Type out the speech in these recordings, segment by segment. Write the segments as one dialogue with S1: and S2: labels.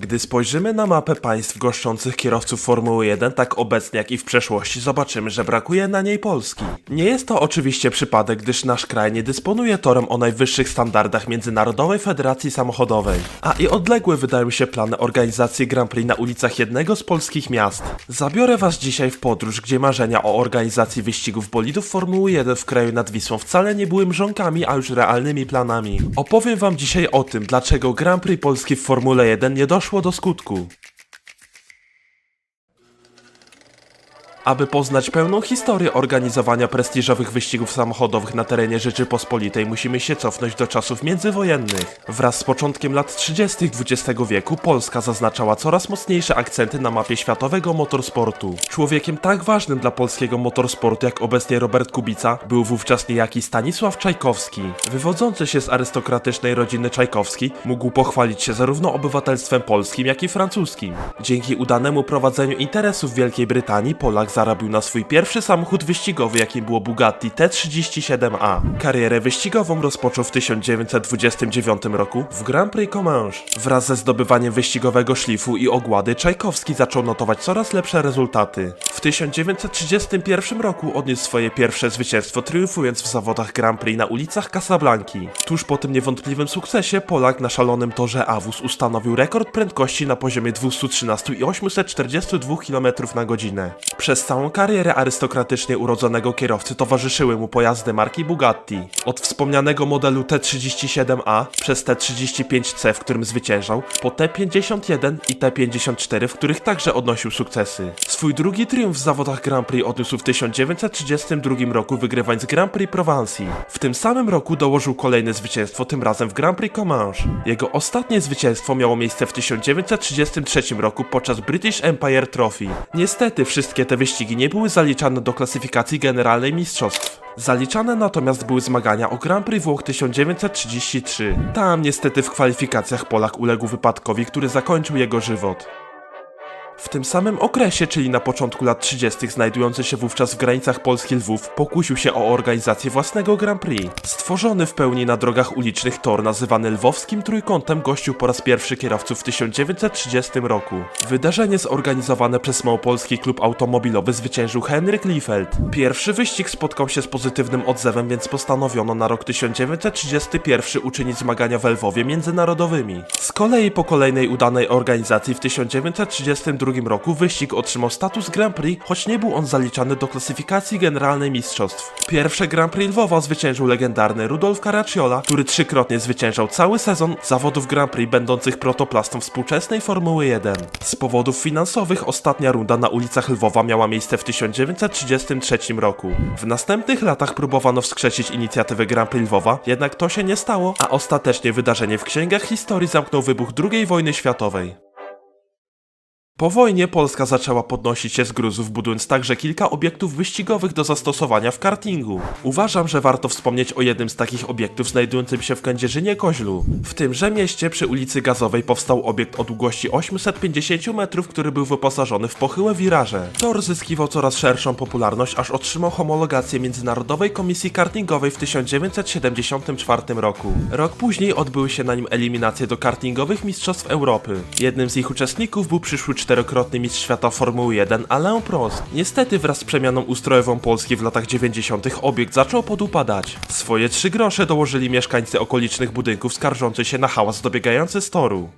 S1: Gdy spojrzymy na mapę państw goszczących kierowców Formuły 1, tak obecnie jak i w przeszłości, zobaczymy, że brakuje na niej Polski. Nie jest to oczywiście przypadek, gdyż nasz kraj nie dysponuje torem o najwyższych standardach Międzynarodowej Federacji Samochodowej, a i odległe wydają się plany organizacji Grand Prix na ulicach jednego z polskich miast. Zabiorę was dzisiaj w podróż, gdzie marzenia o organizacji wyścigów bolidów Formuły 1 w kraju nad Wisłą wcale nie były mrzonkami, a już realnymi planami. Opowiem wam dzisiaj o tym, dlaczego Grand Prix Polski w Formule 1 nie doszło do skutku. Aby poznać pełną historię organizowania prestiżowych wyścigów samochodowych na terenie Rzeczypospolitej, musimy się cofnąć do czasów międzywojennych. Wraz z początkiem lat 30. XX wieku Polska zaznaczała coraz mocniejsze akcenty na mapie światowego motorsportu. Człowiekiem tak ważnym dla polskiego motorsportu jak obecnie Robert Kubica był wówczas niejaki Stanisław Czajkowski. Wywodzący się z arystokratycznej rodziny Czajkowski mógł pochwalić się zarówno obywatelstwem polskim, jak i francuskim. Dzięki udanemu prowadzeniu interesów Wielkiej Brytanii Polak zarobił na swój pierwszy samochód wyścigowy, jakim było Bugatti T37A. Karierę wyścigową rozpoczął w 1929 roku w Grand Prix Comanche. Wraz ze zdobywaniem wyścigowego szlifu i ogłady Czajkowski zaczął notować coraz lepsze rezultaty. W 1931 roku odniósł swoje pierwsze zwycięstwo triumfując w zawodach Grand Prix na ulicach Casablanki. Tuż po tym niewątpliwym sukcesie Polak na szalonym torze Awus ustanowił rekord prędkości na poziomie 213 i 842 km na godzinę. Przez całą karierę arystokratycznie urodzonego kierowcy towarzyszyły mu pojazdy marki Bugatti. Od wspomnianego modelu T37A przez T35C, w którym zwyciężał, po T51 i T54, w których także odnosił sukcesy. Swój drugi triumf w zawodach Grand Prix odniósł w 1932 roku wygrywając Grand Prix Provencji. W tym samym roku dołożył kolejne zwycięstwo, tym razem w Grand Prix Comanche. Jego ostatnie zwycięstwo miało miejsce w 1933 roku podczas British Empire Trophy. Niestety wszystkie te wyścigi nie były zaliczane do klasyfikacji generalnej mistrzostw. Zaliczane natomiast były zmagania o Grand Prix Włoch 1933. Tam niestety w kwalifikacjach Polak uległ wypadkowi, który zakończył jego żywot. W tym samym okresie, czyli na początku lat 30., znajdujący się wówczas w granicach Polski Lwów, pokusił się o organizację własnego Grand Prix. Stworzony w pełni na drogach ulicznych tor nazywany Lwowskim Trójkątem gościł po raz pierwszy kierowców w 1930 roku. Wydarzenie zorganizowane przez Małopolski Klub Automobilowy zwyciężył Henryk Liefeld. Pierwszy wyścig spotkał się z pozytywnym odzewem, więc postanowiono na rok 1931 uczynić zmagania w Lwowie międzynarodowymi. Z kolei po kolejnej udanej organizacji w 1932 roku wyścig otrzymał status Grand Prix, choć nie był on zaliczany do klasyfikacji generalnej mistrzostw. Pierwsze Grand Prix Lwowa zwyciężył legendarny Rudolf Caracciola, który trzykrotnie zwyciężał cały sezon zawodów Grand Prix będących protoplastą współczesnej Formuły 1. Z powodów finansowych ostatnia runda na ulicach Lwowa miała miejsce w 1933 roku. W następnych latach próbowano wskrzesić inicjatywę Grand Prix Lwowa, jednak to się nie stało, a ostatecznie wydarzenie w księgach historii zamknął wybuch II wojny światowej. Po wojnie Polska zaczęła podnosić się z gruzów, budując także kilka obiektów wyścigowych do zastosowania w kartingu. Uważam, że warto wspomnieć o jednym z takich obiektów znajdującym się w Kędzierzynie Koźlu. W tymże mieście przy ulicy Gazowej powstał obiekt o długości 850 metrów, który był wyposażony w pochyłe wiraże. Tor zyskiwał coraz szerszą popularność, aż otrzymał homologację Międzynarodowej Komisji Kartingowej w 1974 roku. Rok później odbyły się na nim eliminacje do kartingowych Mistrzostw Europy. Jednym z ich uczestników był przyszły czterokrotny mistrz świata Formuły 1 Alain Prost. Niestety wraz z przemianą ustrojową Polski w latach 90. obiekt zaczął podupadać. Swoje trzy grosze dołożyli mieszkańcy okolicznych budynków skarżący się na hałas dobiegający z toru.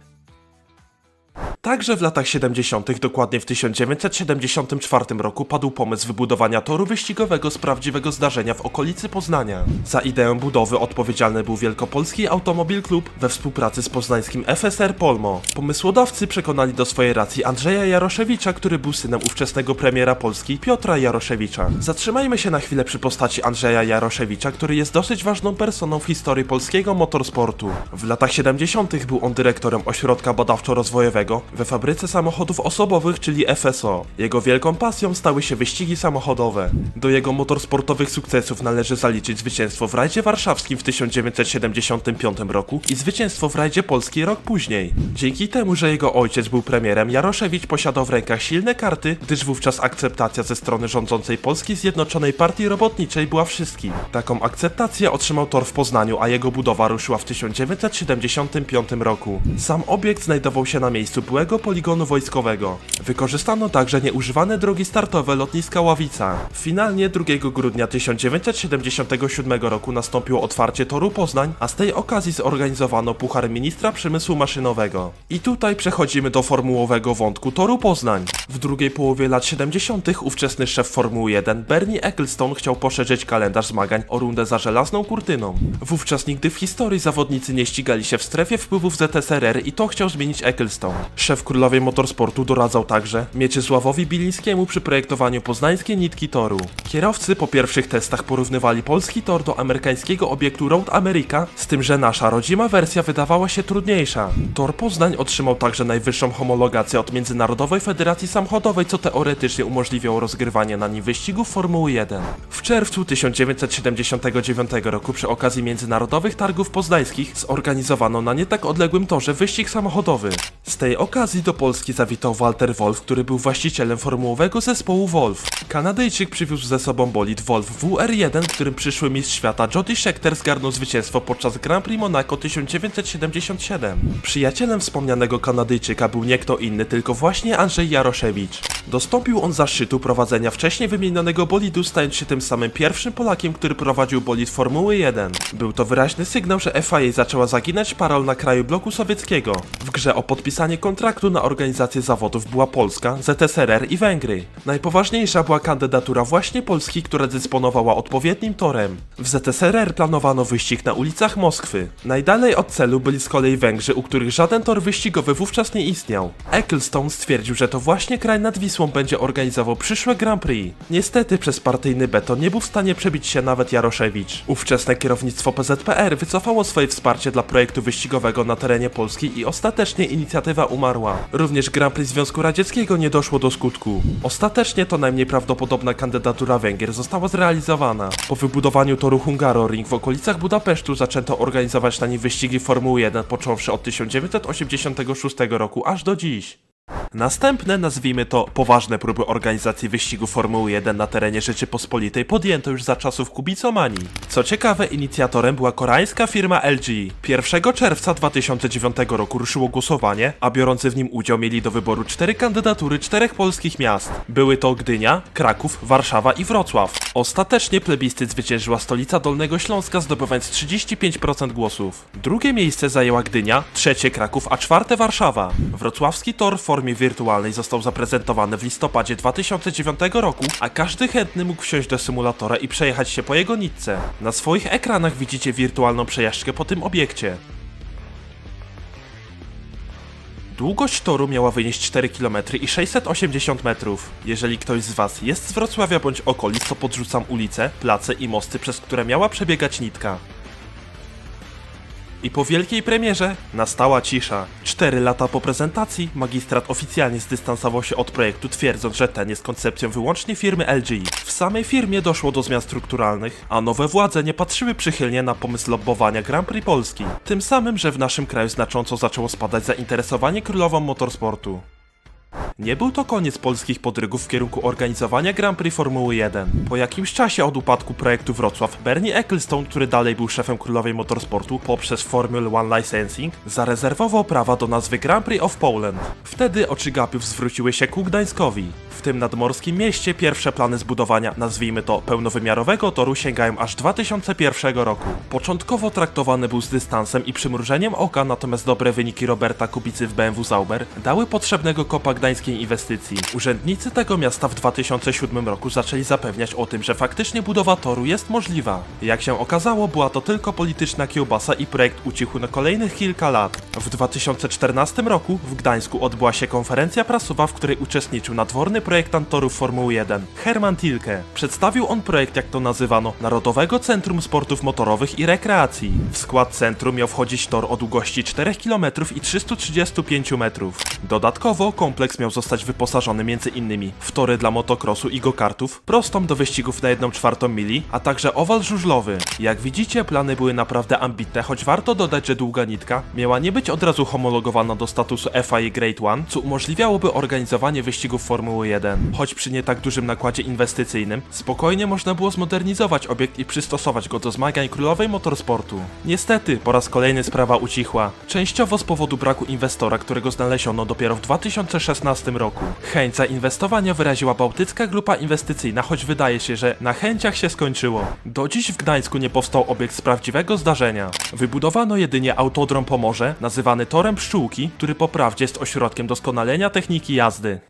S1: Także w latach 70., dokładnie w 1974 roku, padł pomysł wybudowania toru wyścigowego z prawdziwego zdarzenia w okolicy Poznania. Za ideę budowy odpowiedzialny był Wielkopolski Automobil Klub we współpracy z poznańskim FSR Polmo. Pomysłodawcy przekonali do swojej racji Andrzeja Jaroszewicza, który był synem ówczesnego premiera Polski Piotra Jaroszewicza. Zatrzymajmy się na chwilę przy postaci Andrzeja Jaroszewicza, który jest dosyć ważną personą w historii polskiego motorsportu. W latach 70. był on dyrektorem ośrodka badawczo-rozwojowego, we fabryce samochodów osobowych, czyli FSO. Jego wielką pasją stały się wyścigi samochodowe. Do jego motorsportowych sukcesów należy zaliczyć zwycięstwo w rajdzie warszawskim w 1975 roku i zwycięstwo w rajdzie polskiej rok później. Dzięki temu, że jego ojciec był premierem, Jaroszewicz posiadał w rękach silne karty, gdyż wówczas akceptacja ze strony rządzącej Polskiej Zjednoczonej Partii Robotniczej była wszystkim. Taką akceptację otrzymał tor w Poznaniu, a jego budowa ruszyła w 1975 roku. Sam obiekt znajdował się na miejscu byłego poligonu wojskowego. Wykorzystano także nieużywane drogi startowe lotniska Ławica. Finalnie 2 grudnia 1977 roku nastąpiło otwarcie toru Poznań, a z tej okazji zorganizowano Puchar Ministra Przemysłu Maszynowego. I tutaj przechodzimy do formułowego wątku toru Poznań. W drugiej połowie lat 70. ówczesny szef Formuły 1 Bernie Ecclestone chciał poszerzyć kalendarz zmagań o rundę za żelazną kurtyną. Wówczas nigdy w historii zawodnicy nie ścigali się w strefie wpływów ZSRR i to chciał zmienić Ecclestone. Szef królowej motorsportu doradzał także Mieczysławowi Bilińskiemu przy projektowaniu poznańskiej nitki toru. Kierowcy po pierwszych testach porównywali polski tor do amerykańskiego obiektu Road America, z tym, że nasza rodzima wersja wydawała się trudniejsza. Tor Poznań otrzymał także najwyższą homologację od Międzynarodowej Federacji Samochodowej, co teoretycznie umożliwiało rozgrywanie na nim wyścigów Formuły 1. W czerwcu 1979 roku przy okazji Międzynarodowych Targów Poznańskich zorganizowano na nie tak odległym torze wyścig samochodowy. Z tej okazji do Polski zawitał Walter Wolf, który był właścicielem formułowego zespołu Wolf. Kanadyjczyk przywiózł ze sobą bolid Wolf WR1, którym przyszły mistrz świata Jody Scheckter zgarnął zwycięstwo podczas Grand Prix Monaco 1977. Przyjacielem wspomnianego Kanadyjczyka był nie kto inny, tylko właśnie Andrzej Jaroszewicz. Dostąpił on zaszczytu prowadzenia wcześniej wymienionego bolidu, stając się tym samym pierwszym Polakiem, który prowadził bolid Formuły 1. Był to wyraźny sygnał, że FIA zaczęła zaginać parol na kraju bloku sowieckiego. W grze o podpisanie kontraktu na organizację zawodów była Polska, ZSRR i Węgry. Najpoważniejsza była kandydatura właśnie Polski, która dysponowała odpowiednim torem. W ZSRR planowano wyścig na ulicach Moskwy. Najdalej od celu byli z kolei Węgrzy, u których żaden tor wyścigowy wówczas nie istniał. Ecclestone stwierdził, że to właśnie kraj nad Wisłą będzie organizował przyszłe Grand Prix. Niestety przez partyjny beton nie był w stanie przebić się nawet Jaroszewicz. Ówczesne kierownictwo PZPR wycofało swoje wsparcie dla projektu wyścigowego na terenie Polski i ostatecznie inicjatywa umarła. Również Grand Prix Związku Radzieckiego nie doszło do skutku. Ostatecznie to najmniej prawdopodobna kandydatura Węgier została zrealizowana. Po wybudowaniu toru Hungaroring w okolicach Budapesztu zaczęto organizować na nim wyścigi Formuły 1 począwszy od 1986 roku aż do dziś. Następne, nazwijmy to, poważne próby organizacji wyścigu Formuły 1 na terenie Rzeczypospolitej podjęto już za czasów Kubicomanii. Co ciekawe, inicjatorem była koreańska firma LG. 1 czerwca 2009 roku ruszyło głosowanie, a biorący w nim udział mieli do wyboru cztery kandydatury czterech polskich miast. Były to Gdynia, Kraków, Warszawa i Wrocław. Ostatecznie plebiscyt zwyciężyła stolica Dolnego Śląska zdobywając 35% głosów. Drugie miejsce zajęła Gdynia, trzecie Kraków, a czwarte Warszawa. Wrocławski tor w formie wirtualnej został zaprezentowany w listopadzie 2009 roku, a każdy chętny mógł wsiąść do symulatora i przejechać się po jego nitce. Na swoich ekranach widzicie wirtualną przejażdżkę po tym obiekcie. Długość toru miała wynieść 4 km i 680 metrów. Jeżeli ktoś z Was jest z Wrocławia bądź okolic, to podrzucam ulice, place i mosty, przez które miała przebiegać nitka. I po wielkiej premierze nastała cisza. Cztery lata po prezentacji magistrat oficjalnie zdystansował się od projektu, twierdząc, że ten jest koncepcją wyłącznie firmy LG. W samej firmie doszło do zmian strukturalnych, a nowe władze nie patrzyły przychylnie na pomysł lobbowania Grand Prix Polski. Tym samym, że w naszym kraju znacząco zaczęło spadać zainteresowanie królową motorsportu. Nie był to koniec polskich podrygów w kierunku organizowania Grand Prix Formuły 1. Po jakimś czasie od upadku projektu Wrocław, Bernie Ecclestone, który dalej był szefem królowej motorsportu poprzez Formula One Licensing, zarezerwował prawa do nazwy Grand Prix of Poland. Wtedy oczy gapiów zwróciły się ku Gdańskowi. W tym nadmorskim mieście pierwsze plany zbudowania, nazwijmy to, pełnowymiarowego toru sięgają aż 2001 roku. Początkowo traktowany był z dystansem i przymrużeniem oka, natomiast dobre wyniki Roberta Kubicy w BMW Sauber dały potrzebnego kopa gdańskiej inwestycji. Urzędnicy tego miasta w 2007 roku zaczęli zapewniać o tym, że faktycznie budowa toru jest możliwa. Jak się okazało, była to tylko polityczna kiełbasa i projekt ucichł na kolejnych kilka lat. W 2014 roku w Gdańsku odbyła się konferencja prasowa, w której uczestniczył nadworny projektant torów Formuły 1, Herman Tilke. Przedstawił on projekt, jak to nazywano, Narodowego Centrum Sportów Motorowych i Rekreacji. W skład centrum miał wchodzić tor o długości 4 km i 335 metrów. Dodatkowo kompleks miał zostać wyposażony m.in. w tory dla motocrossu i go-kartów, prostą do wyścigów na 1 czwartą mili, a także owal żużlowy. Jak widzicie, plany były naprawdę ambitne, choć warto dodać, że długa nitka miała nie być od razu homologowana do statusu FIA Grade 1, co umożliwiałoby organizowanie wyścigów Formuły 1. Choć przy nie tak dużym nakładzie inwestycyjnym, spokojnie można było zmodernizować obiekt i przystosować go do zmagań królowej motorsportu. Niestety, po raz kolejny sprawa ucichła. Częściowo z powodu braku inwestora, którego znaleziono dopiero w 2016 roku. Chęć zainwestowania wyraziła Bałtycka Grupa Inwestycyjna, choć wydaje się, że na chęciach się skończyło. Do dziś w Gdańsku nie powstał obiekt z prawdziwego zdarzenia. Wybudowano jedynie autodrom Pomorze, nazywany Torem Pszczółki, który po prawdzie jest ośrodkiem doskonalenia techniki jazdy.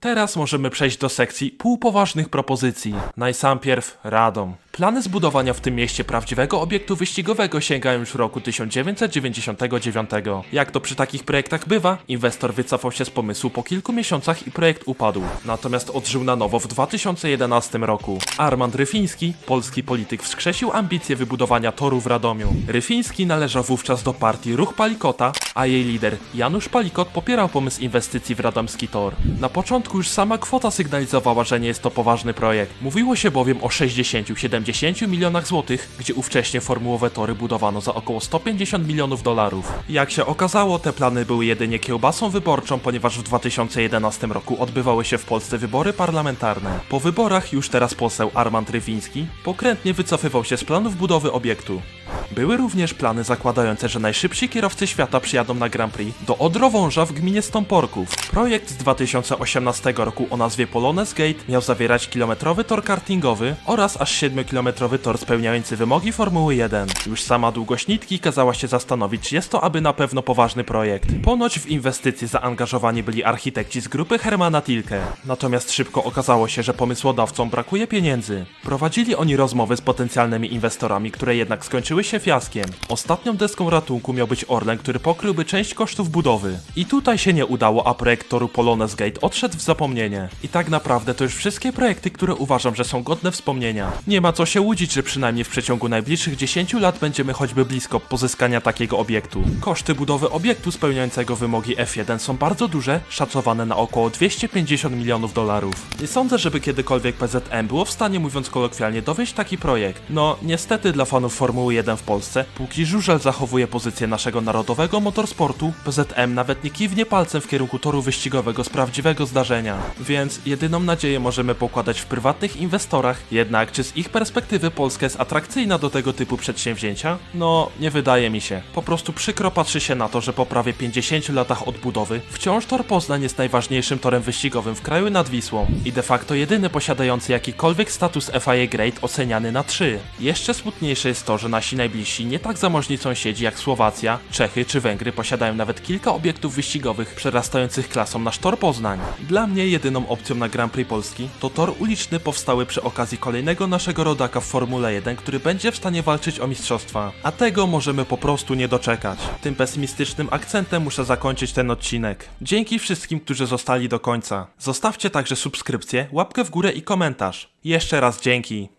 S1: Teraz możemy przejść do sekcji półpoważnych propozycji. Najsampierw Radom. Plany zbudowania w tym mieście prawdziwego obiektu wyścigowego sięgają już roku 1999. Jak to przy takich projektach bywa, inwestor wycofał się z pomysłu po kilku miesiącach i projekt upadł. Natomiast odżył na nowo w 2011 roku. Armand Ryfiński, polski polityk, wskrzesił ambicje wybudowania toru w Radomiu. Ryfiński należał wówczas do partii Ruch Palikota, a jej lider Janusz Palikot popierał pomysł inwestycji w radomski tor. Na początku już sama kwota sygnalizowała, że nie jest to poważny projekt. Mówiło się bowiem o 60-70 milionach złotych, gdzie ówcześnie formułowe tory budowano za około 150 milionów dolarów. Jak się okazało, te plany były jedynie kiełbasą wyborczą, ponieważ w 2011 roku odbywały się w Polsce wybory parlamentarne. Po wyborach już teraz poseł Armand Rywiński pokrętnie wycofywał się z planów budowy obiektu. Były również plany zakładające, że najszybsi kierowcy świata przyjadą na Grand Prix do Odrowąża w gminie Stąporków. Projekt z 2018 roku o nazwie Polones Gate miał zawierać kilometrowy tor kartingowy oraz aż 7-kilometrowy tor spełniający wymogi Formuły 1. Już sama długość nitki kazała się zastanowić, jest to aby na pewno poważny projekt. Ponoć w inwestycje zaangażowani byli architekci z grupy Hermana Tilke. Natomiast szybko okazało się, że pomysłodawcom brakuje pieniędzy. Prowadzili oni rozmowy z potencjalnymi inwestorami, które jednak skończyły się fiaskiem. Ostatnią deską ratunku miał być Orlen, który pokryłby część kosztów budowy. I tutaj się nie udało, a projekt toru Polones Gate odszedł w zapomnienie. I tak naprawdę to już wszystkie projekty, które uważam, że są godne wspomnienia. Nie ma co się łudzić, że przynajmniej w przeciągu najbliższych 10 lat będziemy choćby blisko pozyskania takiego obiektu. Koszty budowy obiektu spełniającego wymogi F1 są bardzo duże, szacowane na około 250 milionów dolarów. Nie sądzę, żeby kiedykolwiek PZM było w stanie, mówiąc kolokwialnie, dowieść taki projekt. No, niestety dla fanów Formuły 1 w Polsce, póki żużel zachowuje pozycję naszego narodowego motorsportu, PZM nawet nie kiwnie palcem w kierunku toru wyścigowego z prawdziwego zdarzenia. Więc jedyną nadzieję możemy pokładać w prywatnych inwestorach, jednak czy z ich perspektywy Polska jest atrakcyjna do tego typu przedsięwzięcia? No, nie wydaje mi się. Po prostu przykro patrzy się na to, że po prawie 50 latach odbudowy wciąż tor Poznań jest najważniejszym torem wyścigowym w kraju nad Wisłą i de facto jedyny posiadający jakikolwiek status FIA Grade oceniany na 3. Jeszcze smutniejsze jest to, że nasi najbliżsi nie tak zamożni sąsiedzi jak Słowacja, Czechy czy Węgry posiadają nawet kilka obiektów wyścigowych przerastających klasą nasz tor Poznań. Dla mnie jedyną opcją na Grand Prix Polski to tor uliczny powstały przy okazji kolejnego naszego rodaka w Formule 1, który będzie w stanie walczyć o mistrzostwa. A tego możemy po prostu nie doczekać. Tym pesymistycznym akcentem muszę zakończyć ten odcinek. Dzięki wszystkim, którzy zostali do końca. Zostawcie także subskrypcję, łapkę w górę i komentarz. Jeszcze raz dzięki.